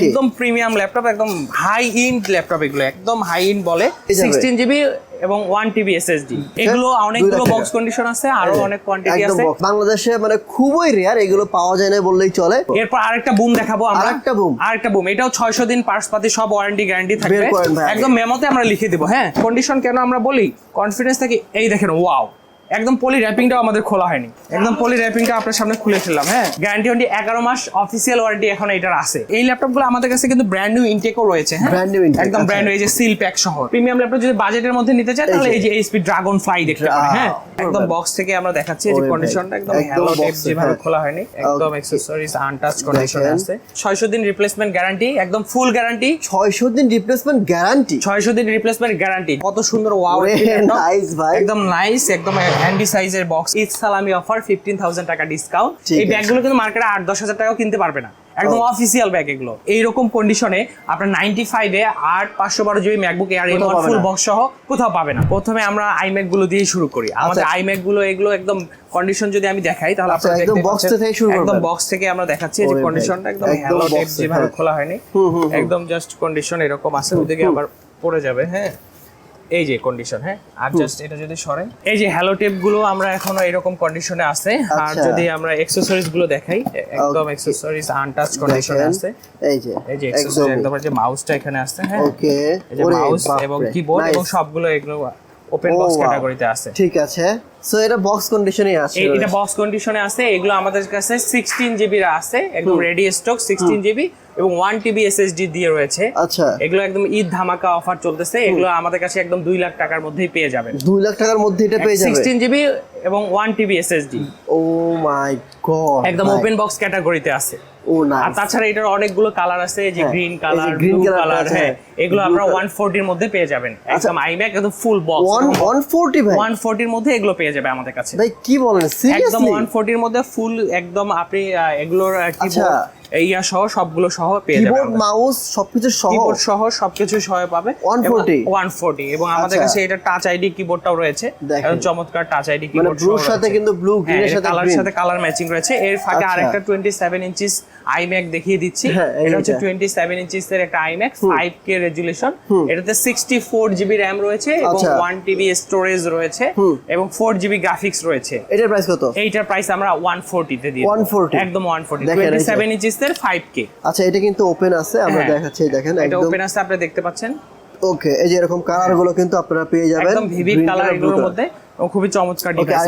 একদম premium laptop একদম high end laptop এগুলো একদম হাই ইন্ড বলে সিক্সটিন জিবি এবং ওয়ান টিবি এসএসডি এগুলো অনেকগুলো বক্স কন্ডিশন আছে আরও অনেক কোয়ান্টিটি আছে। বাংলাদেশে মানে খুবই রেয়ার এগুলো পাওয়া যায় না বললেই চলে। এরপর আরেকটা বুম দেখাবো আমরা। আরেকটা boom? আরেকটা বুম এটাও 600 দিন পার্টস পাতি সব ওয়ারেন্টি গ্যারান্টি থাকবে। একদম মেমোতে আমরা লিখে দেব। হ্যাঁ কন্ডিশন কেন আমরা বলি? কনফিডেন্স থেকে এই দেখেন ওয়াও একদম পলি র্যাপিংটাও আমাদের খোলা হয়নি। একদম পলি র্যাপিংটা আপনার সামনে খুলে ফেললাম হ্যাঁ? গ্যারান্টি ওয়ারেন্টি এগারো মাস অফিসিয়াল ওয়ারেন্টি এখন এটার আছে। এই ল্যাপটপগুলো আমাদের কাছে কিন্তু ব্র্যান্ড নিউ ইনটেকও রয়েছে হ্যাঁ? একদম আচ্ছা। ব্র্যান্ড নিউ এই যে সিল প্যাক সহ। প্রিমিয়াম ল্যাপটপ যদি বাজেটের মধ্যে নিতে চায় তাহলে এই যে এইচপি ড্রাগন ফ্লাই দেখতে পারেন হ্যাঁ? একদম বক্স থেকে আমরা দেখাচ্ছি এই যে কন্ডিশনটা একদম হ্যালো টেপ যেভাবে হ্যাঁ। খোলা হয়নি একদম. অ্যাক্সেসরিজ আনটাচ কন্ডিশনে আছে। 600 দিন রিপ্লেসমেন্ট গ্যারান্টি একদম ফুল গ্যারান্টি ছয়শো দিন রিপ্লেসমেন্ট গ্যারান্টি 600 দিন রিপ্লেসমেন্ট গ্যারান্টি কত সুন্দর ওয়াও nice ভাই। একদম নাইস একদম হ্যান্ডি সাইজের বক্স ঈদ সালামি অফার 15000 টাকা ডিসকাউন্ট এই ব্যাগগুলো কিন্তু মার্কেটে 8 10000 টাকাও কিনতে পারবে না। একদম অফিসিয়াল ব্যাগ এগুলো। এইরকম কন্ডিশনে আপনার 95 এ 8 512 জিবি ম্যাকবুক এয়ার এম কোথাও পাবে ফুল বক্স সহ কোথাও পাবে না। প্রথমে আমরা আইম্যাকগুলো দিয়ে শুরু করি। আমাদের আচ্ছা। আইম্যাকগুলো এগুলো একদম কন্ডিশন যদি আমি দেখাই তাহলে আচ্ছা, আপনারা একদম পাচ্ছেন। থেকে শুরু একদম বক্স থেকে আমরা দেখাচ্ছি যে কন্ডিশনটা একদম হ্যালো টেপ যেভাবে। খোলা হয়নি। একদম জাস্ট কন্ডিশন এরকম আছে ওইদিকে আবার পড়ে যাবে হ্যাঁ। এই যে কন্ডিশন হ্যাঁ? আর জাস্ট এটা যদি সরে এই যে হ্যালো টেপগুলো আমরা এখনও এরকম কন্ডিশনে আছে। আর আচ্ছা। যদি আমরা অ্যাকসেসরিজগুলো দেখাই একদম অ্যাকসেসরিজ আনটাচ কন্ডিশনে আছে। এই যে এই যে অ্যাকসেসরিজ একদম যে মাউসটা এখানে আছে হ্যাঁ? ওকে এই যে মাউস এবং কিবোর্ড এবং সবগুলো এগুলো ওপেন বক্স ক্যাটাগরিতে আছে। ঠিক আছে। সো এটা বক্স কন্ডিশনে আছে এটা বক্স কন্ডিশনে আছে। এগুলো আমাদের কাছে সিক্সটিন জিবি আছে। একদম রেডি স্টক সিক্সটিন জিবি এবং ওয়ান টিবি এসএসডি দিয়ে রয়েছে। আচ্ছা। এগুলো একদম ঈদ ধামাকা অফার চলতেছে। এগুলো আমাদের কাছে একদম দুই লাখ টাকার মধ্যেই পেয়ে যাবেন। দুই লাখ টাকার মধ্যে এটা পেয়ে যাবে? সিক্সটিন জিবি এবং one TB SSD. Oh my god একদম ওপেন বক্স ক্যাটাগরিতে আছে। ও আর তাছাড়া এটার অনেকগুলো কালার আছে যে হ্যাঁ, গ্রিন কালার ব্লু কালার হ্যাঁ হ্যাঁ। এগুলো আপনারা মধ্যে পেয়ে যাবেন। একদম আইম্যাক একদম full box one one forty ভাই। ওয়ান ফোরটির মধ্যে এগুলো পেয়ে যাবে আমাদের কাছে। ভাই কি বলেন একদম সিরিয়াসলি ওয়ান মধ্যে ফুল একদম আপনি এগুলোর কিবোর্ড ইয়া সহ সবগুলো সহ পেয়ে যাবেন কিবোর্ড মাউস সবকিছু সহ? কিবোর্ড সহ সবকিছু সহ পাবে। 140 ওয়ান ফোরটি এবং আমাদের আচ্ছা। কাছে এটা টাচ আইডি কিবোর্ডটাও রয়েছে। চমৎকার টাচ আইডি মানে কিবোর্ড ব্লুর সাথে কিন্তু ব্লু গ্রিনের সাথে কালার সাথে কালার ম্যাচিং রয়েছে। এর ফাঁকে আচ্ছা। আরেকটা টোয়েন্টি সেভেন ইঞ্চিস আইম্যাক দেখিয়ে দিচ্ছি। হ্যাঁ, এটা হচ্ছে এটা। টোয়েন্টি সেভেন ইঞ্চিস এর একটা আইম্যাক ফাইভ কে রেজুলেশন এটাতে সিক্সটি ফোর জিবি র্যাম রয়েছে এবং আচ্ছা। ওয়ান টিবি স্টোরেজ রয়েছে এবং ফোর জিবি গ্রাফিক্স রয়েছে। এটার প্রাইস কত? এইটার প্রাইস আমরা ওয়ান ফোরটিতে দিয়ে 140 একদম ওয়ান ফোরটি দেখেন এই যে। টোয়েন্টি সেভেন ইঞ্চিস এর ফাইভ কে আচ্ছা এটা কিন্তু ওপেন আছে আমরা হ্যাঁ। দেখাচ্ছি দেখেন এটা ওপেন আছে আপনি দেখতে পাচ্ছেন। ওকে এই যে এরকম কালারগুলো কিন্তু আপনারা পেয়ে যাবেন। একদম ভিভিড কালার এগুলোর মধ্যে। খুবই চমৎকার ডিভাইস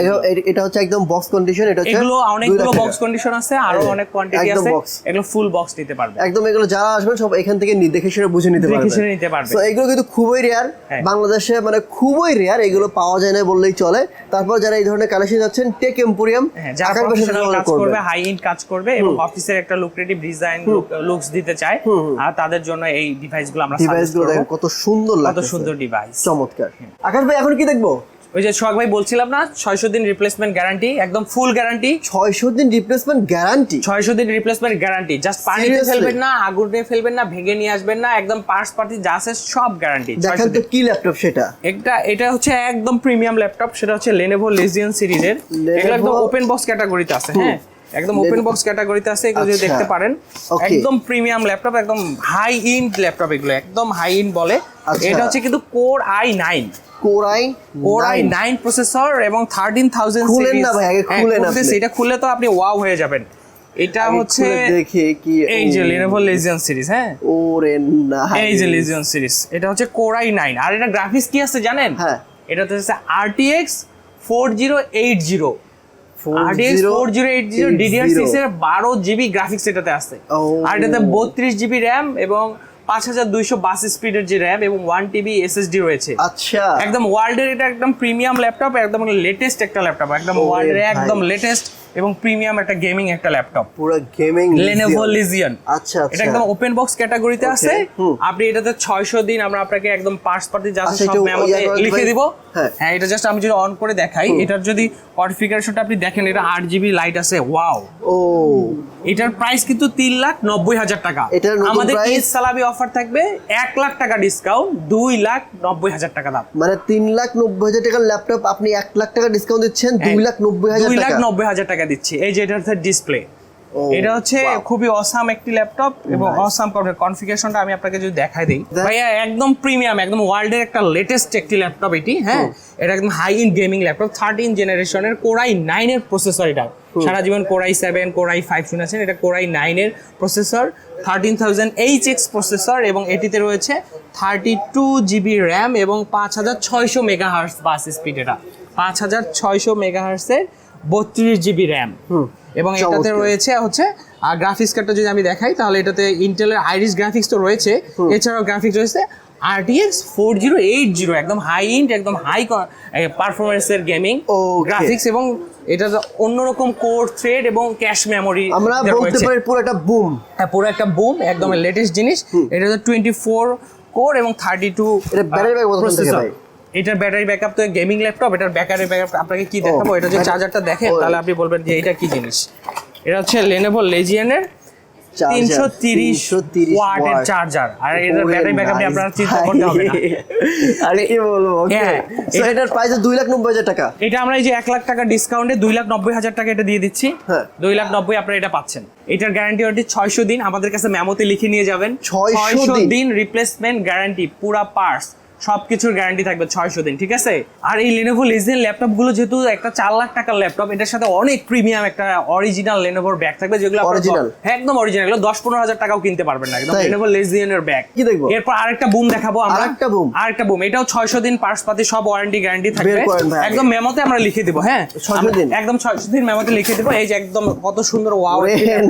এটা হচ্ছে একদম বক্স কন্ডিশন এটা হচ্ছে এগুলো অনেকগুলো বক্স কন্ডিশন আছে আরও হ্যাঁ, অনেক কোয়ান্টিটি আছে। এগুলো ফুল বক্স নিতে পারবে। একদম এগুলো যারা আসবেন সব এখান থেকে দেখে শুনে বুঝে নিতে দেখে শুনে নিতে পারবে। তো এগুলো কিন্তু খুবই রেয়ার হ্যাঁ। বাংলাদেশে মানে খুবই রেয়ার এগুলো পাওয়া যায় না বললেই চলে। তারপর যারা এই ধরনের কালেকশন যাচ্ছেন টেক এম্পোরিয়াম হ্যাঁ যারা কাজ করবে। হাই এন্ড কাজ করবে এবং অফিসের একটা লুক্রেটিভ ডিজাইন লুকস দিতে চায়। আর তাদের জন্য এই ডিভাইসগুলো আমরা ডিভাইস সাজেস্টগুলো করব কত সুন্দর কত সুন্দর ডিভাইস চমৎকার। আকাশ ভাই এখন কি দেখব? ওই যে সোহাগ ভাই বলছিলাম না ছয়শো দিন রিপ্লেসমেন্ট গ্যারান্টি একদম ফুল গ্যারান্টি ছয়শো দিন রিপ্লেসমেন্ট গ্যারান্টি ছয়শো দিন রিপ্লেসমেন্ট গ্যারান্টি জাস্ট পানিতে ফেলবেন না আগুনে ফেলবেন না ভেঙে নিয়ে আসবেন না একদম পার্টস পার্টি যা আছে সব গ্যারান্টি দেখেন তো কি ল্যাপটপ সেটা? একটা এটা হচ্ছে একদম প্রিমিয়াম ল্যাপটপ সেটা হচ্ছে লেনোভো লেজিয়ন সিরিজের। এগুলো একদম ওপেন বক্স ক্যাটাগরিতে আছে হ্যাঁ। একদম ওপেন বক্স ক্যাটাগরিতে আছে এগুলো যদি আচ্ছা। দেখতে পারেন। একদম প্রিমিয়াম ল্যাপটপ একদম হাই ইন্ড ল্যাপটপ এগুলো একদম হাই ইন্ড বলে। আচ্ছা। এটা হচ্ছে কিন্তু core i nine core i core i nine processor এবং থার্টিন থাউজেন্ড খুলেন না ভাই, আগে খুলেন আপনি। এটা খুললে তো আপনি ওয়াও হয়ে যাবেন। এটা হচ্ছে দেখি কি এই যে লেজিয়ন সিরিজ হ্যাঁ? ওরে না এই যে সিরিজ এটা হচ্ছে কোরাই নাইন আর এটা গ্রাফিক্স কি আছে জানেন? হ্যাঁ। এটা হচ্ছে জিরো ডিডিআর এর বারো জিবি গ্রাফিক্স এটাতে আছে। আর এটাতে বত্রিশ জিবি র্যাম এবং পাঁচ হাজার দুইশো বাস স্পিডের যে র্যাম এবং ওয়ান টিবি এসএসডি রয়েছে। আচ্ছা। একদম ওয়ার্ল্ডের এটা একদম প্রিমিয়াম ল্যাপটপ একদম লেটেস্ট একটা ল্যাপটপ একদম ওয়ার্ল্ডের একদম লেটেস্ট এবং প্রিমিয়াম একটা গেমিং একটা ল্যাপটপ। পুরো গেমিং লেনোভো লিজিয়ন আচ্ছা এটা আচ্ছা। একদম ওপেন বক্স ক্যাটাগরিতে আছে। আপনি এটাতে 600 দিন আমরা আপনাকে একদম পার্টস পার্টি যা সব মেমোতে লিখে দিব। হ্যাঁ। হ্যাঁ এটা জাস্ট আমি যদি অন করে দেখাই এটার যদি কনফিগারেশনটা আপনি দেখেন এটা 8 জিবি লাইট আছে। ওয়াও ও। এটার প্রাইস কিন্তু তিন লাখ নব্বই হাজার টাকা। আমাদের? ঈদ সালামি অফার থাকবে এক লাখ টাকা ডিসকাউন্ট দুই লাখ নব্বই হাজার টাকা দাম। মানে তিন লাখ নব্বই হাজার টাকার ল্যাপটপ আপনি এক লাখ টাকা ডিসকাউন্ট দিচ্ছেন দুই লাখ নব্বই হাজার দুই লাখ টাকা নব্বই হাজার টাকা দিচ্ছি। এই যে এটা হচ্ছে ডিসপ্লে এটা হচ্ছে খুবই অসাম একটি ল্যাপটপ এবং. অসাম কনফিগারেশনটা আমি আপনাকে যদি দেখাই দিই। ভাইয়া একদম প্রিমিয়াম একদম ওয়ার্ল্ডের একটা লেটেস্ট একটি ল্যাপটপ এটি হ্যাঁ? এটা একদম high end gaming laptop thirteen জেনারেশনের কোরাই নাইনের প্রসেসর এটা। সারা জীবন core i seven core i five শুনেছেন এটা কোরাই নাইনের processor thirteen thousand H X processor এবং এটিতে রয়েছে থার্টি টু জিবি র্যাম এবং পাঁচ হাজার ছয়শো মেগা হার্স বাস স্পিড এটা। পাঁচ হাজার ছয়শো মেগা হার্সের বত্রিশ জিবি র্যাম এবং এটাতে রয়েছে হচ্ছে আর গ্রাফিক্স কার্ডটা যদি আমি দেখাই তাহলে এটাতে ইন্টেলের আইরিস গ্রাফিক্স তো রয়েছে। এছাড়াও গ্রাফিক্স রয়েছে RTX four zero eight zero একদম হাই ইন্ট একদম হাই পারফরমেন্সের গেমিং Okay. গ্রাফিক্স এবং এটা অন্যরকম কোর থ্রেড এবং ক্যাশ মেমোরি আমরা বলতে পারি পুরো একটা বুম হ্যাঁ পুরো একটা বুম একদম লেটেস্ট জিনিস। এটা হচ্ছে টোয়েন্টি ফোর কোর এবং থার্টি টু এটা থাকে ভাই? এটার ব্যাটারি ব্যাকআপ তো গেমিং ল্যাপটপ এটার ব্যাটারি ব্যাকআপ আপনাকে কি দেখাবো? এটা যে চার্জারটা দেখেন তাহলে আপনি বলবেন যে এটা কি জিনিস? এটা হচ্ছে লেনোভো লেজিয়ানের তিনশো তিরিশ ওয়াটের চার্জার আর এটার ব্যাটারি ব্যাকআপ নিয়ে আপনার চিন্তা করতে হবে না। আরে কি বলব ওকে হ্যাঁ, সো এটার প্রাইস দুই লাখ নব্বই হাজার টাকা। এটা আমরা এই যে এক লাখ টাকা ডিসকাউন্টে দুই লাখ নব্বই হাজার টাকা এটা দিয়ে দিচ্ছি। হ্যাঁ। দুই লাখ নব্বই আপনারা এটা পাচ্ছেন। এটার গ্যারান্টি ওয়ারেন্টি ছয়শো দিন। আমাদের কাছে মেমোতে লিখে নিয়ে যাবেন। 600 দিন? দিন রিপ্লেসমেন্ট গ্যারান্টি পুরা পার্টস সবকিছুর গ্যারান্টি থাকবে ছয়শো দিন ঠিক আছে আর এই লেনোভো লেজেন্ড ল্যাপটপগুলো যেহেতু একটা চার লাখ টাকার ল্যাপটপ এটার সাথে অনেক প্রিমিয়াম একটা অরিজিনাল লেনোভোর ব্যাগ থাকবে যেগুলো হ্যাঁ, একদম অরিজিনাল এগুলো দশ পনেরো হাজার টাকাও কিনতে পারবেন না একদম? লেনোভো লেজেন্ডের ব্যাগ কি দেখব? এরপর আরেকটা বুম দেখাবো আমরা আরেকটা boom? আরেকটা বুম এটাও ছয়শো দিন পার্টস পাতি সব ওয়ারেন্টি গ্যারান্টি থাকবে। একদম মেমোতে আমরা লিখে দিব হ্যাঁ 600 আমরা দিন? একদম ছয়শো দিন মেমোতে লিখে দিব এই যে একদম কত সুন্দর ওয়াও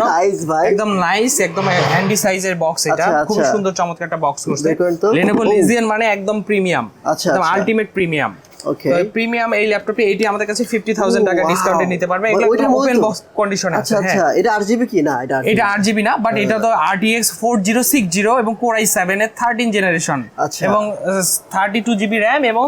nice ভাই। একদম নাইস একদম হ্যান্ডি সাইজের বক্স এটা আচ্ছা, খুব আচ্ছা। সুন্দর চমৎকার একটা বক্স করছে। লেনোভো। লিজিয়ান মানে একদম প্রিমিয়াম আচ্ছা। Ultimate premium Okay. প্রিমিয়াম এই ল্যাপটপে এটি আমাদের কাছে ফিফটি থাউজেন্ড টাকা ডিসকাউন্টে নিতে পারবে। মধ্যে ওপেন বক্স কন্ডিশনে আচ্ছা আছে হ্যাঁ। আচ্ছা এটা কি? না এটা এটা না বাট এটা তো RTX four zero six zero এবং কোরাই সেভেন এর থার্টিন জেনারেশন আচ্ছা। এবং থার্টি টু জিবি র্যাম এবং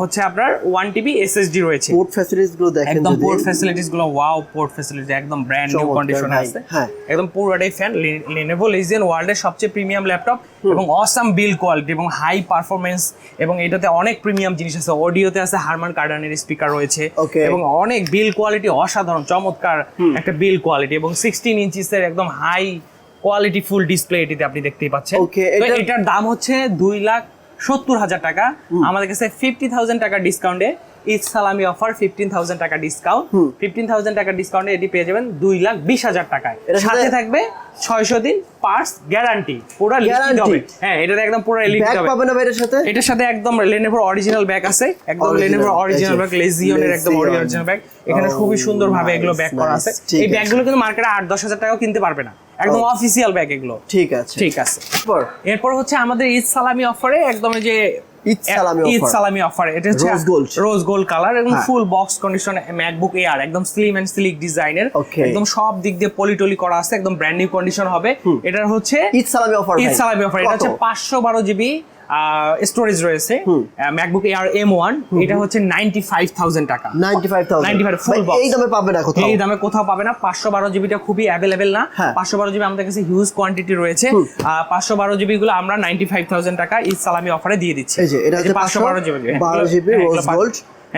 হচ্ছে আপনার ওয়ান টিবি এসএসডি রয়েছে। পোর্ট ফ্যাসিলিটিসগুলো দেখেন একদম পোর্ট ফ্যাসিলিটিসগুলো ওয়াও পোর্ট ফ্যাসিলিটি একদম ব্র্যান্ড নিউ কন্ডিশনে আছে। হ্যাঁ। একদম পুরোটাই ফ্যান Lenovo Legion ওয়ার্ল্ডের সবচেয়ে প্রিমিয়াম ল্যাপটপ এবং অসাম বিল কোয়ালিটি এবং হাই পারফরমেন্স এবং এটাতে অনেক প্রিমিয়াম জিনিস আছে অডিওতে আছে হারমান কার্ডানের স্পিকার রয়েছে। এবং অনেক বিল কোয়ালিটি অসাধারণ চমৎকার একটা বিল কোয়ালিটি এবং সিক্সটিন ইঞ্চিসের একদম হাই কোয়ালিটি ফুল ডিসপ্লে এটিতে আপনি দেখতেই পাচ্ছেন। এটার দাম হচ্ছে দুই লাখ সত্তর হাজার টাকা। আমাদের কাছে ফিফটি থাউজেন্ড টাকা ডিসকাউন্টে ঈদ সালামি অফার ফিফটিন থাউজেন্ড টাকা ডিসকাউন্ট ফিফটিন থাউজেন্ড টাকা ডিসকাউন্টে এটি পেয়ে যাবেন দুই লাখ বিশ হাজার টাকায়। সাথে- থাকবে ছয়শো দিন পার্টস গ্যারান্টি। পুরো লিখিত হবে। হ্যাঁ এটাতে একদম পুরো লিখিত হবে। ভাই সাথে? এটার সাথে একদম লেনেভোর অরিজিনাল ব্যাগ আছে। একদম লেনেভোর অরিজিনাল ব্যাগ লেজিয়নের একদম অরিজিনাল ব্যাগ এখানে Oh, খুবই সুন্দর ভাবে এগুলো ব্যাগ করা আছে। এই। ব্যাগগুলো কিন্তু মার্কেটে আট দশ হাজার টাকাও কিনতে পারবে না। একদম Oh. অফিসিয়াল ব্যাগ এগুলো। ঠিক আছে। ঠিক আছে। এরপর? হচ্ছে আমাদের ঈদ সালামি অফারে একদম যে ঈদ সালামি অফার এটা হচ্ছে রোজ গোল্ড কালার এবং। Full box condition MacBook Air একদম স্লিম এন্ড স্লিক ডিজাইনের Okay. একদম সব দিক দিয়ে পলিটলি করা আছে একদম ব্র্যান্ড নিউ কন্ডিশন হবে। এটার হচ্ছে ঈদ সালামি অফার ঈদ সালামি অফার এটা হচ্ছে পাঁচশো বারো জিবি স্টোরেজ রয়েছে ম্যাকবুক এয়ার এম ওয়ান এটা হচ্ছে নাইনটি ফাইভ থাউজেন্ড টাকা 95000 95 full box। এই দামে পাবে না কোথাও। এই দামে কোথাও পাবে না পাঁচশো বারো জিবিটা খুবই অ্যাভেলেবেল না। হ্যাঁ। পাঁচশো বারো জিবি আমাদের কাছে হিউজ কোয়ান্টিটি রয়েছে। পাঁচশো বারো জিবি গুলো আমরা নাইনটি ফাইভ থাউজেন্ড টাকা ঈদ সালামি অফারে দিয়ে দিচ্ছি। পাঁচশো বারো জিবি বারো জিবি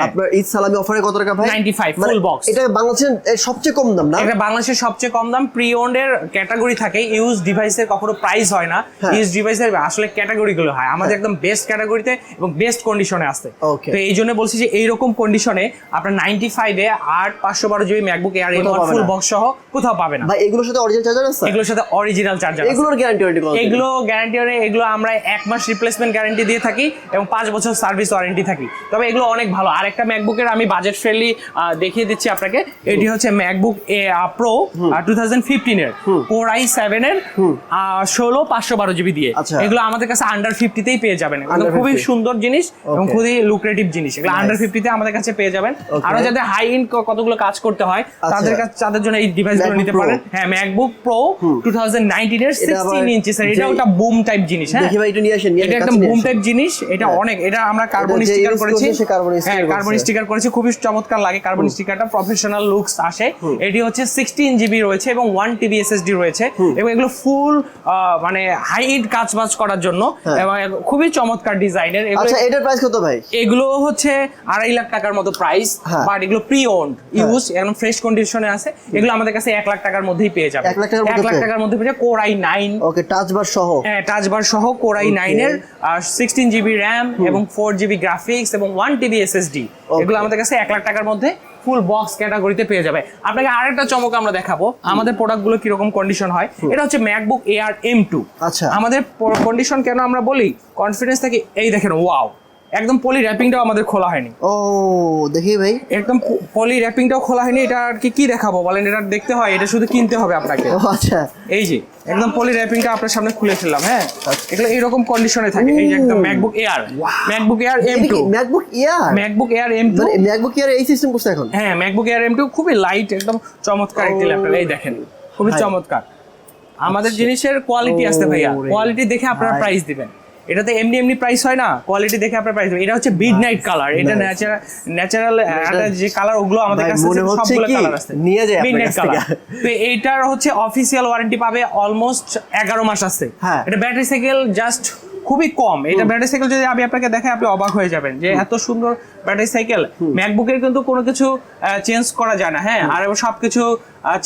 আপনার ঈদ সালামি অফারে কত টাকা ভাই? 95 মানে full box। এটা বাংলাদেশের সবচেয়ে কম দাম না? এটা বাংলাদেশের সবচেয়ে কম দাম। প্রি ওন্ডের ক্যাটাগরি থাকে ইউজ ডিভাইসের কখনো প্রাইস হয় না। হ্যাঁ। ইউজ ডিভাইসের আসলে ক্যাটাগরি গুলো হয়। আমাদের একদম বেস্ট ক্যাটাগরিতে এবং বেস্ট কন্ডিশনে Okay. তো এই জন্য বলছি যে এইরকম কন্ডিশনে আপনার নাইনটি ফাইভে আট পাঁচশো বারো GB MacBook Air M full box সহ কোথাও পাবে না। ভাই এগুলোর সাথে অরিজিনাল চার্জার আছে? এগুলোর সাথে অরিজিনাল চার্জার এগুলোর গ্যারান্টি এগুলো গ্যারান্টি এগুলো আমরা এক মাস রিপ্লেসমেন্ট গ্যারান্টি দিয়ে থাকি এবং পাঁচ বছর সার্ভিস ওয়ারেন্টি থাকি। তবে এগুলো অনেক ভালো। আরেকটা ম্যাকবুকের আমি বাজেট ফ্রেন্ডলি দেখিয়ে দিচ্ছি আপনাকে। এটি হচ্ছে ম্যাকবুক প্রো টু থাউজেন্ড ফিফটিনের ফোর আই সেভেনের ষোলো পাঁচশো বারো জিবি দিয়ে। আচ্ছা। এগুলো আমাদের কাছে আন্ডার ফিফটিতেই পেয়ে যাবেন। খুবই সুন্দর জিনিস এবং খুবই লুক্রেটিভ জিনিস। এগুলো আন্ডার ফিফটিতে আমাদের কাছে পেয়ে যাবেন। আরও যাদের হাই ইন কতগুলো কাজ করতে হয় তাদের কাছে তাদের জন্য এই ডিভাইসগুলো MacBook নিতে। পারেন। হ্যাঁ ম্যাকবুক প্রো টু থাউজেন্ড নাইনটিনের এটা সিক্সটিন ইঞ্চি স্যার এটাও একটা বুম টাইপ জিনিস হ্যাঁ। এটা একদম বুম টাইপ জিনিস। এটা হ্যাঁ। অনেক এটা আমরা কার্বন স্টিকার করেছি। হ্যাঁ। কার্বন স্টিকার করেছি খুবই চমৎকার লাগে কার্বন স্টিকারটা প্রফেশনাল লুকস আসে। এটি হচ্ছে সিক্সটিন জিবি রয়েছে এবং ওয়ান টিবি এসএসডি রয়েছে। এবং এগুলো ফুল মানে হাইট কাজ বাজ করার জন্য এবং খুবই চমৎকার ডিজাইনের আচ্ছা এটার প্রাইস কত ভাই? এগুলো হচ্ছে আড়াই লাখ টাকার মতো প্রাইস হ্যাঁ। বাট এগুলো প্রি ওন্ড ইউজ একদম ফ্রেশ কন্ডিশনে আছে। এগুলো আমাদের কাছে এক লাখ টাকার মধ্যেই পেয়ে যাবে। এক লাখ টাকার এক মধ্যে লাখ পেয়ে- টাকার মধ্যে পেয়ে যাবে core i nine okay touch bar সহ। টাচবার সহ কোর আই নাইনের সিক্সটিন জিবি র্যাম এবং ফোর জিবি গ্রাফিক্স এবং ওয়ান টিবি এসএসডি এগুলো আমাদের কাছে এক লাখ টাকার মধ্যে ফুল বক্স ক্যাটাগরিতে পেয়ে যাবে। আপনাকে আরেকটা চমক আমরা দেখাবো। আমাদের প্রোডাক্টগুলো কীরকম কন্ডিশন হয় এটা হচ্ছে ম্যাকবুক এয়ার এম টু আচ্ছা। আমাদের কন্ডিশন কেন আমরা বলি? কনফিডেন্স থাকে এই দেখেন ওয়াও একদম পলি র্যাপিংটাও আমাদের খোলা হয়নি। ও দেখি ভাই। একদম পলি র্যাপিংটাও খোলা হয়নি এটা আর কি কি দেখাবো বলেন এটা দেখতে হয় এটা শুধু কিনতে হবে আপনাকে। ও আচ্ছা। এই যে একদম পলি র্যাপিংটা আপনার সামনে খুলে ফেললাম হ্যাঁ? এগুলো এরকম কন্ডিশনে থাকে এই যে একদম MacBook Air MacBook Air M two MacBook Air MacBook Air M two MacBook Air এই সিস্টেম করছে এখন? হ্যাঁ ম্যাকবুক এয়ার এম টু খুবই লাইট একদম চমৎকার একটি। ল্যাপটপ এই দেখেন খুবই চমৎকার। আমাদের জিনিসের কোয়ালিটি আছে ভাইয়া। কোয়ালিটি দেখে আপনারা প্রাইস দিবেন। এটাতে এমনি এমনি প্রাইস হয় না কোয়ালিটি দেখে আপনার প্রাইস এটা হচ্ছে বিড নাইট কালার এটা ন্যাচারাল ন্যাচারাল যে কালার ওগুলো আমাদের কাছে সবগুলো কালার আছে। নিয়ে যায় কাছ থেকে। কালার তো এইটার হচ্ছে অফিসিয়াল ওয়ারেন্টি পাবে অলমোস্ট এগারো মাস আছে। হ্যাঁ। এটা ব্যাটারি সাইকেল জাস্ট খুবই কম। এটা ব্যাটারি সাইকেল যদি আমি আপনাকে দেখাই আপনি অবাক হয়ে যাবেন যে এত সুন্দর ব্যাটারি সাইকেল ম্যাকবুকের কিন্তু কোনো কিছু চেঞ্জ করা যায় না। হ্যাঁ আর সবকিছু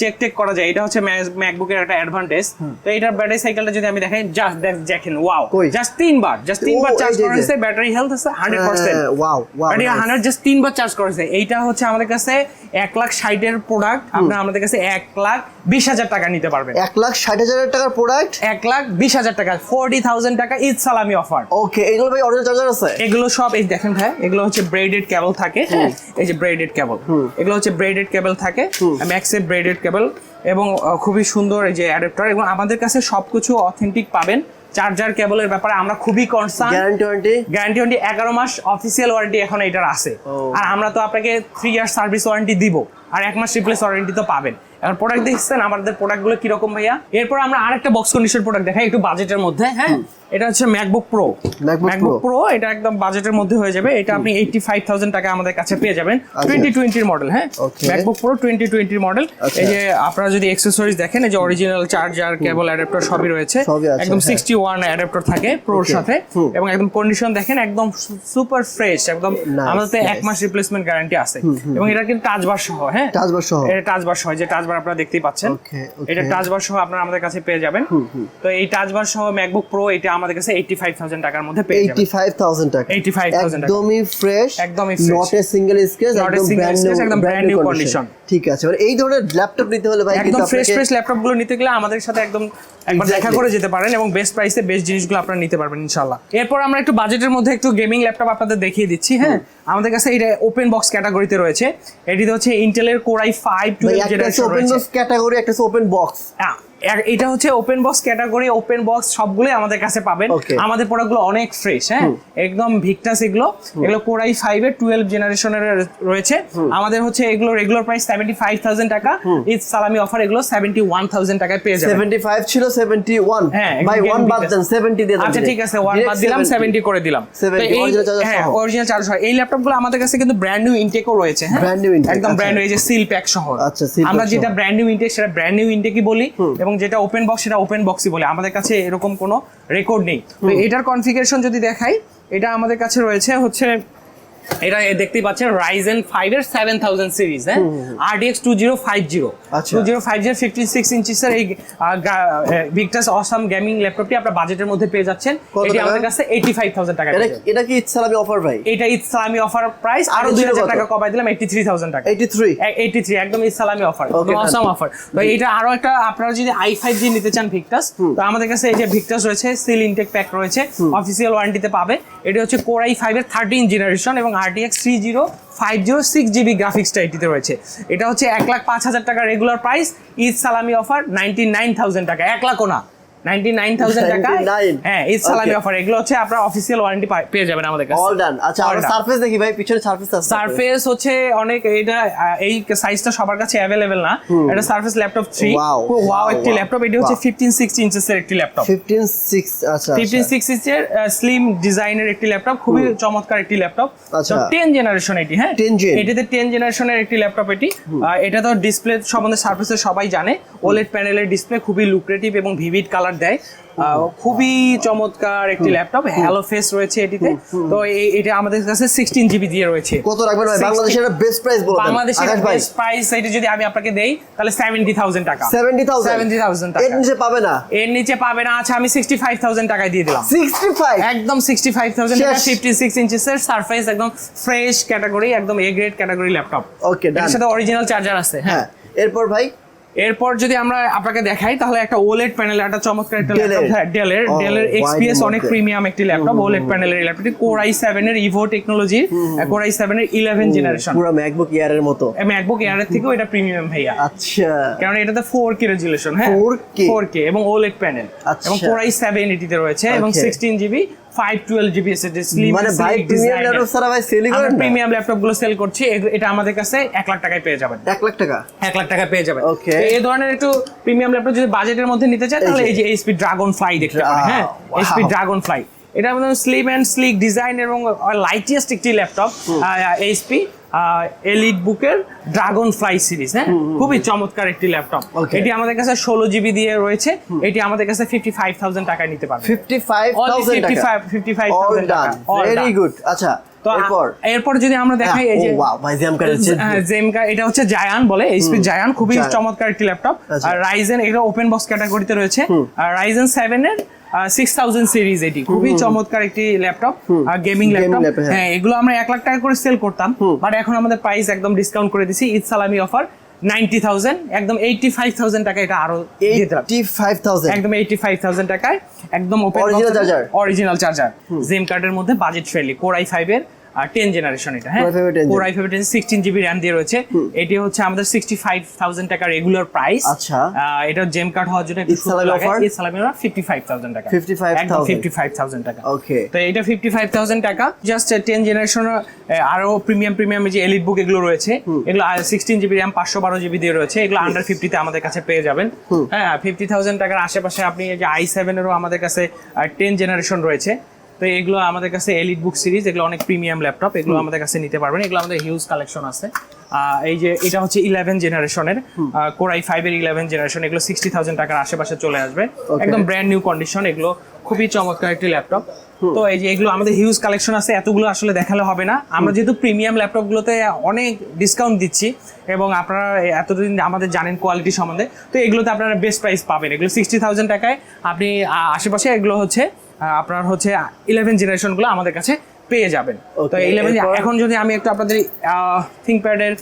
চেক টেক করা যায়। এটা হচ্ছে ম্যাকবুকের একটা অ্যাডভান্টেজ তো এটার ব্যাটারি সাইকেলটা যদি আমি দেখাই জাস্ট দেখেন ওয়াও জাস্ট তিনবার জাস্ট তিনবার চার্জ এই যে, করা হয়েছে ব্যাটারি হেলথ আছে hundred percent wow wow battery hundred just তিনবার চার্জ করেছে। এইটা হচ্ছে আমাদের কাছে এক লাখ ষাটের প্রোডাক্ট আপনার আমাদের কাছে এক লাখ বিশ হাজার টাকা নিতে পারবেন। এক লাখ ষাট হাজার টাকার প্রোডাক্ট এক লাখ বিশ হাজার টাকা ফোরটি থাউজেন্ড টাকা ঈদ সালামি অফার ওকে এগুলো ভাই অরিজিনাল চার্জার আছে? এগুলো সব এই দেখেন ভাই এগুলো হচ্ছে ব্রেডেড কেবল থাকে হ্যাঁ? এই যে ব্রেডেড কেবল এগুলো হচ্ছে ব্রেডেড কেবল থাকে ম্যাক্সে ব্রেডেড কেবল এবং খুবই সুন্দর এই যে অ্যাডাপ্টার এবং আমাদের কাছে সবকিছু অথেন্টিক পাবেন। চার্জার কেবলের ব্যাপারে আমরা খুবই concern guarantee warranty guarantee warranty এগারো মাস অফিসিয়াল ওয়ারেন্টি এখন এটার আছে। আর আমরা তো আপনাকে থ্রি ইয়ার সার্ভিস ওয়ারেন্টি দিব। আর এক মাস রিপ্লেস ওয়ারেন্টি তো পাবেন। এখন প্রোডাক্ট দেখছেন আমাদের প্রোডাক্টগুলো কীরকম ভাইয়া? এরপর আমরা আরেকটা বক্স কন্ডিশন প্রোডাক্ট দেখাই একটু বাজেটের মধ্যে হ্যাঁ? এটা হচ্ছে ম্যাকবুক প্রো ম্যাকবুক প্রো এটা একদম বাজেটের মধ্যে হয়ে যাবে। এটা আপনি এইটটি ফাইভ থাউজেন্ড টাকা আমাদের কাছে পেয়ে যাবেন। টোয়েন্টি টোয়েন্টির মডেল হ্যাঁ? ম্যাকবুক প্রো টোয়েন্টি টোয়েন্টির মডেল। এই যে আপনারা যদি অ্যাক্সেসরিজ দেখেন এই যে অরিজিনাল চার্জার কেবল অ্যাডাপ্টার সবই রয়েছে। একদম। সিক্সটি ওয়ান অ্যাডাপ্টার থাকে প্রোর. সাথে। এবং একদম কন্ডিশন দেখেন একদম সুপার ফ্রেশ একদম আমাদের এক মাস রিপ্লেসমেন্ট গ্যারান্টি আছে। এবং এটা কিন্তু টাচ বার সহ হ্যাঁ? টাচ বার সহ। এটা টাচ বার সহ যে টাচ বার আপনারা দেখতেই পাচ্ছেন. এটা টাচ বার সহ আপনারা আমাদের কাছে পেয়ে যাবেন। তো এই টাচ বার সহ ম্যাকবুক প্রো এটা আমাদের কাছে এইটি ফাইভ থাউজেন্ড টাকার মধ্যে পেয়ে যাবেন। ফাইভ থাউজেন্ড টাকা। 85,000 টাকা। একদমই ফ্রেশ একদমই fresh। Not a single a একদম ব্র্যান্ড নিউ একদম brand new condition। ঠিক আছে মানে এই ধরনের ল্যাপটপ নিতে হলে ভাই একদম ফ্রেশ ফ্রেশ ল্যাপটপগুলো নিতে গেলে আমাদের সাথে একদম একবার দেখা করে যেতে পারেন এবং বেস্ট প্রাইসে বেস্ট জিনিসগুলো আপনারা নিতে পারবেন ইনশাল্লাহ এরপর আমরা একটু বাজেটের মধ্যে একটু গেমিং ল্যাপটপ আপনাদের দেখিয়ে দিচ্ছি হ্যাঁ? আমাদের কাছে এটা ওপেন বক্স ক্যাটাগরিতে রয়েছে। এটিতে হচ্ছে ইন্টেলের কোরাই ফাইভ ভাই টুয়েলভ একটা জেনারেশন ওপেন বক্স ক্যাটাগরি একটা ওপেন বক্স এটা হচ্ছে open box category open box সবগুলোই আমাদের কাছে পাবেন। আমাদের প্রোডাক্টগুলো অনেক ফ্রেশ হ্যাঁ? একদম ভিক্টাস এগুলো। এগুলো কোরাই ফাইভ এর টুয়েলভ জেনারেশনের রয়েছে। আমাদের হচ্ছে এগুলো regular price seventy five thousand টাকা ঈদ সালামি অফার এগুলো সেভেন্টি ওয়ান থাউজেন্ড টাকায় পেয়ে যাবেন। 75 ছিল 71 হ্যাঁ ভাই একদম ওয়ান বাদ দেন 70 দিয়ে আচ্ছা ঠিক আছে ওয়ান বাদ দিলাম সেভেন্টি করে দিলাম। তো এই- হ্যাঁ অরিজিনাল চার্জ হয় এই ল্যাপটপগুলো আমাদের কাছে কিন্তু ব্র্যান্ড নিউ ইনটেকও রয়েছে হ্যাঁ? একদম আচ্ছা। ব্র্যান্ড নিউ এই যে সিল প্যাক সহ। আচ্ছা, আমরা যেটা ব্র্যান্ড নিউ ইনটেক সেটা ব্র্যান্ড নিউ ইনটেকই বলি এবং যেটা ওপেন বক্স সেটা ওপেন বক্সই বলে। আমাদের কাছে এরকম কোনো রেকর্ড নেই। তো এটার কনফিগারেশন যদি দেখাই, এটা আমাদের কাছে রয়েছে হচ্ছে এটা দেখতেই পাচ্ছেন রাইজেন ফাইভ এর সেভেন থাউজেন্ড সিরিজ হ্যাঁ? RTX two zero five zero. Two zero five zero fifty six ইঞ্চিসের এই ভিক্টাস অসাম গেমিং ল্যাপটপটি আপনার বাজেটের মধ্যে পেয়ে যাচ্ছেন। এটি আমাদের কাছে এইটি ফাইভ থাউজেন্ড টাকা এটা কি ইসলামি অফার ভাই? এটা ইসলামি অফার প্রাইস আরও দুই হাজার টাকা কমাই দিলাম এইটি থ্রি থাউজেন্ড টাকা। 83 এইটি থ্রি একদম ইসলামি অফার অসাম অফার তো এটা আরও একটা আপনারা যদি আই ফাইভ জি নিতে চান ভিক্টাস তো আমাদের কাছে এই যে ভিক্টাস রয়েছে সিল ইনটেক প্যাক রয়েছে অফিসিয়াল ওয়ারেন্টিতে পাবে। এটা হচ্ছে কোর আই ফাইভ এর থার্টিন জেনারেশন এবং RTX three zero five zero six GB গ্রাফিক্সটা এটিতে রয়েছে। এটা হচ্ছে এক লাখ পাঁচ হাজার টাকা রেগুলার প্রাইস ঈদ সালামি অফার নাইনটি নাইন থাউজেন্ড টাকা। এক লাখও না। টাকা। হ্যাঁ ঈদ সালামি অফার এগুলো হচ্ছে আপনার অফিসিয়াল ওয়ারেন্টি পেয়ে যাবেন আমাদের কাছে অল ডান আচ্ছা আমরা সারফেস দেখি ভাই পিছনে সারফেস আছে সারফেস হচ্ছে অনেক এটা এই সাইজটা সবার কাছে অ্যাভেলেবেল না। এটা সারফেস ল্যাপটপ থ্রি ওয়াও একটি ল্যাপটপ এটা হচ্ছে wow. ফিফটিন সিক্সটি ইঞ্চেসের একটি ল্যাপটপ 15 6 আচ্ছা আচ্ছা। সিক্স ইঞ্চের স্লিম ডিজাইনের একটি ল্যাপটপ খুবই চমৎকার একটি ল্যাপটপ। টেন জেনারেশন এটি হ্যাঁ? 10 gen। এটিতে টেন জেনারেশনের একটি ল্যাপটপ এটি। এটা তো ডিসপ্লে সম্বন্ধে সার্ভিসে সবাই জানে। ওলেড প্যানেলের ডিসপ্লে খুবই লুক্রেটিভ এবং ভিভিড কালার দেয়। খুবই চমৎকার একটি ল্যাপটপ হ্যালো ফেস রয়েছে এটিতে। তো এটা আমাদের কাছে সিক্সটিন জিবি দিয়ে রয়েছে। কত রাখবেন ভাই? বাংলাদেশের বেস্ট প্রাইস বলে দেন বাংলাদেশের বেস্ট প্রাইস এটা যদি আমি আপনাকে দেই তাহলে সেভেন্টি থাউজেন্ড টাকা। 70000 70000 টাকা। এর নিচে পাবে না? এর নিচে পাবে না আচ্ছা আমি সিক্সটি ফাইভ থাউজেন্ড টাকায় দিয়ে দিলাম। 65 একদম সিক্সটি ফাইভ থাউজেন্ড টাকা ফিফটি সিক্স ইঞ্চেসের সারফেস একদম ফ্রেশ ক্যাটাগরি একদম A grade category laptop. Okay এর সাথে অরিজিনাল চার্জার আছে। হ্যাঁ। এরপর ভাই? এরপর যদি আমরা আপনাকে দেখাই তাহলে একটা ওলেড প্যানেল একটা চমৎকার একটা ল্যাপটপ হ্যাঁ ডেলের ডেলের এক্সপিএস অনেক প্রিমিয়াম একটি ল্যাপটপ ওলেড প্যানেলের ল্যাপটপটি কোর আই সেভেন এর Evo technology core i seven এর ইলেভেন জেনারেশন পুরো ম্যাকবুক ইয়ারের মতো। ম্যাকবুক এয়ারের থেকেও এটা প্রিমিয়াম ভাইয়া। আচ্ছা। কারণ এটাতে ফোর কে রেজুলেশন হ্যাঁ? 4K ফোর কে এবং ওলেড প্যানেল আচ্ছা। এবং কোর আই সেভেন এটিতে রয়েছে এবং. Sixteen GB five twelve GB SSD slim মানে ভাই প্রিমিয়াম ল্যাপটপ ছাড়া ভাই সেলই করেন প্রিমিয়াম ল্যাপটপগুলো সেল করছি এটা আমাদের কাছে এক লাখ টাকায় পেয়ে যাবেন। 1 লাখ টাকা? এক লাখ টাকা পেয়ে যাবেন. এই ধরনের একটু প্রিমিয়াম ল্যাপটপ যদি বাজেটের মধ্যে নিতে চায় তাহলে এই যে এইচপি ড্রাগন ফ্লাই দেখতে পারেন হ্যাঁ. এইচপি ড্রাগন ফ্লাই এটা আমাদের স্লিম এন্ড স্লিক ডিজাইন এবং লাইটেস্ট একটি ল্যাপটপ এইচপি এলিট বুকের ড্রাগন ফ্লাই সিরিজ হ্যাঁ? খুবই চমৎকার একটি ল্যাপটপ এটি আমাদের কাছে ষোলো জিবি দিয়ে রয়েছে। এটি আমাদের কাছে ফিফটি ফাইভ থাউজেন্ড টাকায় নিতে পারবে। 55000 টাকা। 55 55,000 অল টাকা। ডান All ভেরি গুড আচ্ছা তো আ- এরপর? এরপর যদি আমরা দেখাই এই যে ওয়াও ভাই জ্যাম কারেছে জেমকা এটা হচ্ছে জায়ান বলে এইচপি জায়ান খুবই চমৎকার একটি ল্যাপটপ। আর রাইজেন এটা ওপেন বক্স ক্যাটাগরিতে রয়েছে। আর রাইজেন সেভেন এর সিক্স থাউজেন্ড সিরিজ এটি। খুবই চমৎকার একটি ল্যাপটপ গেমিং ল্যাপটপ হ্যাঁ। হ্যাঁ এগুলো আমরা এক লাখ টাকা করে সেল করতাম বাট এখন আমাদের প্রাইস একদম ডিসকাউন্ট করে দিছি ঈদ সালামি অফার নাইনটি থাউজেন্ড একদম এইটটি ফাইভ থাউজেন্ড টাকা এটা আরও দিয়ে দিলাম। 85000 একদম এইটি ফাইভ থাউজেন্ড টাকায় একদম Original charger? অরিজিনাল চার্জার জিম কার্ডের মধ্যে budget friendly core i five এর টেন জেনারেশন এটা হ্যাঁ? Core i5 এর 10 core i five ten sixteen GB RAM দিয়ে রয়েছে। এটি হচ্ছে আমাদের সিক্সটি ফাইভ থাউজেন্ড টাকা রেগুলার প্রাইস আচ্ছা। এটা জেম কার্ড হওয়ার জন্য একটু ফিফটি ফাইভ থাউজেন্ড টাকা। 55,000 একদম ফিফটি ফাইভ থাউজেন্ড টাকা। Okay. তো এটা ফিফটি ফাইভ থাউজেন্ড টাকা। জাস্ট টেন জেনারেশন আরও প্রিমিয়াম প্রিমিয়াম যে এলিট বুক এগুলো রয়েছে। এগুলো সিক্সটিন জিবি র্যাম পাঁচশো বারো জিবি দিয়ে রয়েছে। এগুলো আন্ডার ফিফটিতে আমাদের কাছে পেয়ে যাবেন। হ্যাঁ ফিফটি থাউজেন্ড টাকার আশেপাশে আপনি যে আই সেভেনেরও আমাদের কাছে টেন জেনারেশন রয়েছে। তো এগুলো আমাদের কাছে এলিট বুক সিরিজ এগুলো অনেক প্রিমিয়াম ল্যাপটপ এগুলো আমাদের কাছে নিতে পারবেন। এগুলো আমাদের হিউজ কালেকশন আছে। এই যে এটা হচ্ছে ইলেভেন জেনারেশনের কোরাই ফাইভ এর ইলেভেন জেনারেশন এগুলো সিক্সটি থাউজেন্ড টাকার আশেপাশে চলে আসবে। একদম ব্র্যান্ড নিউ কন্ডিশন এগুলো খুবই চমৎকার একটি ল্যাপটপ তো এই যে এগুলো আমাদের হিউজ কালেকশন আছে এতগুলো আসলে দেখালে হবে না। আমরা যেহেতু প্রিমিয়াম ল্যাপটপগুলোতে অনেক ডিসকাউন্ট দিচ্ছি এবং আপনারা এতদিন আমাদের জানেন কোয়ালিটি সম্বন্ধে তো এগুলোতে আপনারা বেস্ট প্রাইস পাবেন। এগুলো সিক্সটি থাউজেন্ড টাকায় আপনি আশেপাশে এগুলো হচ্ছে আপনার হচ্ছে ইলেভেন জেনারেশনগুলো আমাদের কাছে পেয়ে যাবেন। তো ইলেভেন এখন যদি আমি একটু আপনাদের থিঙ্কপ্যাডের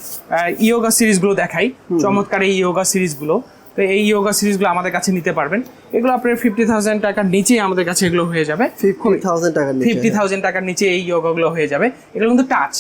ইয়োগা সিরিজগুলো দেখাই চমৎকার এই ইয়োগা সিরিজগুলো তো এই ইয়োগা সিরিজগুলো আমাদের কাছে নিতে পারবেন। এগুলো আপনার ফিফটি থাউজেন্ড টাকার নিচেই আমাদের কাছে এগুলো হয়ে যাবে। 50000 টাকা নিচে। ফিফটি থাউজেন্ড টাকার নিচে এই ইয়োগাগুলো হয়ে যাবে। এগুলো কিন্তু টাচ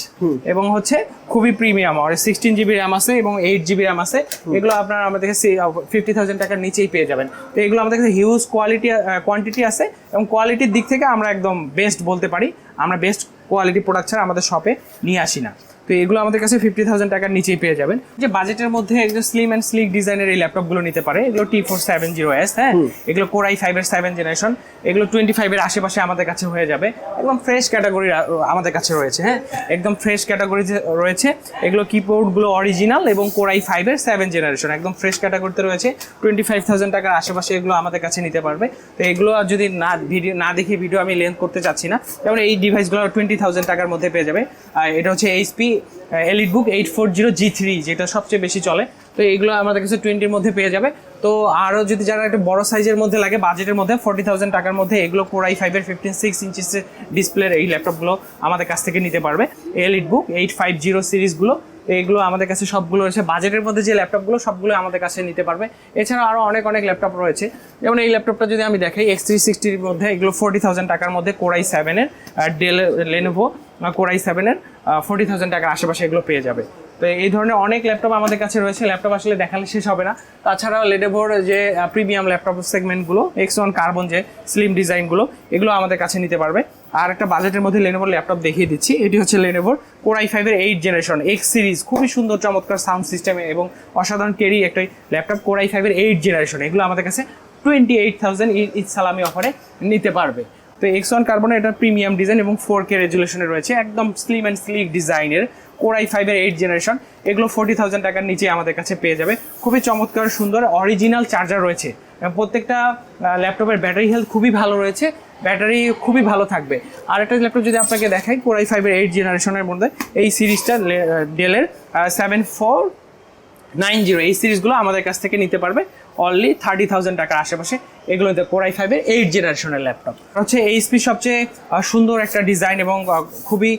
এবং হচ্ছে খুবই প্রিমিয়াম আর সিক্সটিন জিবি র্যাম আছে এবং এইট জিবি র্যাম আছে। এগুলো আপনার আমাদের কাছে ফিফটি থাউজেন্ড টাকার নিচেই পেয়ে যাবেন। তো এগুলো আমাদের কাছে হিউজ কোয়ালিটি কোয়ান্টিটি আছে এবং কোয়ালিটির দিক থেকে আমরা একদম বেস্ট বলতে পারি। আমরা বেস্ট কোয়ালিটি প্রোডাক্ট ছাড়া আমাদের শপে নিয়ে আসি না। তো এগুলো আমাদের কাছে ফিফটি থাউজেন্ড টাকার নিচেই পেয়ে যাবেন। যে বাজেটের মধ্যে একদম স্লিম অ্যান্ড স্লিক ডিজাইনের এই ল্যাপটপগুলো নিতে পারে। এগুলো T four seven zero S হ্যাঁ? এগুলো কোরাই ফাইভের সেভেন জেনারেশন এগুলো টোয়েন্টি ফাইভের আশেপাশে আমাদের কাছে হয়ে যাবে। একদম ফ্রেশ ক্যাটাগরি আমাদের কাছে রয়েছে হ্যাঁ? একদম ফ্রেশ ক্যাটাগরি রয়েছে এগুলো কিবোর্ডগুলো অরিজিনাল এবং কোরাই ফাইভের সেভেন জেনারেশন একদম ফ্রেশ ক্যাটাগরিতে রয়েছে। টোয়েন্টি ফাইভ থাউজেন্ড টাকার আশেপাশে এগুলো আমাদের কাছে নিতে পারবে। তো এগুলো আর যদি না ভিডিও না দেখে ভিডিও আমি লেন্থ করতে চাচ্ছি না যেমন এই ডিভাইসগুলো টোয়েন্টি থাউজেন্ড টাকার মধ্যে পেয়ে যাবে। আর এটা হচ্ছে HP Elite Book eight four zero G three যেটা সবচেয়ে বেশি চলে। তো এইগুলো আমাদের কাছে টোয়েন্টির মধ্যে পেয়ে যাবে। তো আরও যদি যারা একটা বড় সাইজের মধ্যে লাগে বাজেটের মধ্যে ফোর্টি থাউজেন্ড টাকার মধ্যে এগুলো কোরাই ফাইভের ফিফটিন সিক্স ইঞ্চিসের ডিসপ্লের এই ল্যাপটপগুলো আমাদের কাছ থেকে নিতে পারবে। Elite Book eight five zero সিরিজগুলো এইগুলো আমাদের কাছে সবগুলো রয়েছে। বাজেটের মধ্যে যে ল্যাপটপগুলো, সবগুলো আমাদের কাছে নিতে পারবে। এছাড়া আরও অনেক অনেক ল্যাপটপ রয়েছে। যেমন এই ল্যাপটপটা যদি আমি দেখাই এক্স থ্রি সিক্সটির মধ্যে এগুলো ফোর্টি থাউজেন্ড টাকার মধ্যে কোরাই সেভেনের ডেল লেনোভো কোরাই সেভেনের ফোর্টি থাউজেন্ড টাকার আশেপাশে এগুলো পেয়ে যাবে। তো এই ধরনের অনেক ল্যাপটপ আমাদের কাছে রয়েছে। ল্যাপটপ আসলে দেখালে শেষ হবে না। তাছাড়াও লেডেভোর যে প্রিমিয়াম ল্যাপটপ সেগমেন্টগুলো এক্স ওয়ান কার্বন যে স্লিম ডিজাইনগুলো এগুলো আমাদের কাছে নিতে পারবে। আর একটা বাজেটের মধ্যে লেনোভোর ল্যাপটপ দেখিয়ে দিচ্ছি। এটি হচ্ছে লেনোভোর কোরাই ফাইভের এইট জেনারেশন এক্স সিরিজ খুবই সুন্দর, চমৎকার সাউন্ড সিস্টেমে এবং অসাধারণ কেরি একটা ল্যাপটপ কোরাই ফাইভের এইট জেনারেশন এগুলো আমাদের কাছে টোয়েন্টি এইট থাউজেন্ড ঈদ সালামি অফারে নিতে পারবে। তো এক্স ওয়ান কার্বনের এটা প্রিমিয়াম ডিজাইন এবং ফোর কে রেজুলেশনে রয়েছে। একদম স্লিম অ্যান্ড স্লিক ডিজাইনের কোরাই ফাইভের এইট জেনারেশন এগুলো ফোর্টি থাউজেন্ড টাকার নিচে আমাদের কাছে পেয়ে যাবে। খুবই চমৎকার, সুন্দর অরিজিনাল চার্জার রয়েছে। প্রত্যেকটা ল্যাপটপের ব্যাটারি হেলথ খুবই ভালো রয়েছে। ব্যাটারি খুবই ভালো থাকবে। আর একটা ল্যাপটপ যদি আপনাকে দেখাই কোরাই ফাইভের এইট জেনারেশনের মধ্যে, এই সিরিজটা ডেলের সেভেন ফোর নাইন জিরো এই সিরিজগুলো আমাদের কাছ থেকে নিতে পারবে। অনলি থার্টি থাউজেন্ড টাকার আশেপাশে। এগুলো কোরাই ফাইভের এইট জেনারেশনের ল্যাপটপ হচ্ছে এইচপি সবচেয়ে সুন্দর একটা ডিজাইন এবং খুবই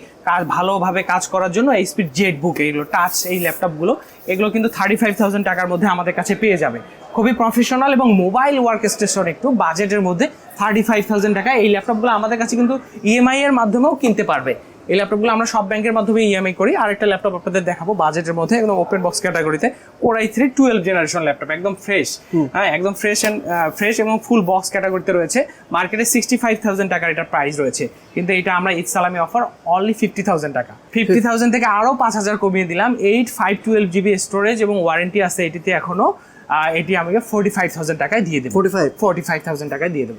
ভালোভাবে কাজ করার জন্য এইচপি জেড বুক এইগুলো টাচ এই ল্যাপটপগুলো এগুলো কিন্তু থার্টি ফাইভ থাউজেন্ড টাকার মধ্যে আমাদের কাছে পেয়ে যাবে। খুবই প্রফেশনাল এবং মোবাইল ওয়ার্ক স্টেশন একটু বাজেটের মধ্যে থার্টি ফাইভ থাউজেন্ড টাকা এই ল্যাপটপগুলো আমাদের কাছে কিন্তু ইএমআই এর মাধ্যমেও কিনতে পারবে। এই ল্যাপটপগুলো আমরা সব ব্যাংকের মাধ্যমে ইএমআই করি। আর একটা ল্যাপটপ আপনাদের দেখাবো বাজেটের মধ্যে একদম ওপেন বক্স ক্যাটাগরিতে core i three twelve generation laptop একদম ফ্রেশ হ্যাঁ একদম ফ্রেশ অ্যান্ড ফ্রেশ এবং ফুল বক্স ক্যাটাগরিতে রয়েছে। মার্কেটে সিক্সটি ফাইভ থাউজেন্ড টাকার এটা প্রাইস রয়েছে। কিন্তু এটা আমরা ঈদ সালামি অফার অনলি ফিফটি থাউজেন্ড টাকা। ফিফটি থাউজেন্ড থেকে আরও পাঁচ হাজার কমিয়ে দিলাম। Eight five twelve GB storage এবং ওয়ারেন্টি আছে এটিতে এখনও। আহ, এটি আমাকে ফোর্টি ফাইভ থাউজেন্ড টাকায় দিয়ে দেবো। 45? ফোর্টি ফাইভ থাউজেন্ড টাকায় দিয়ে দেবো।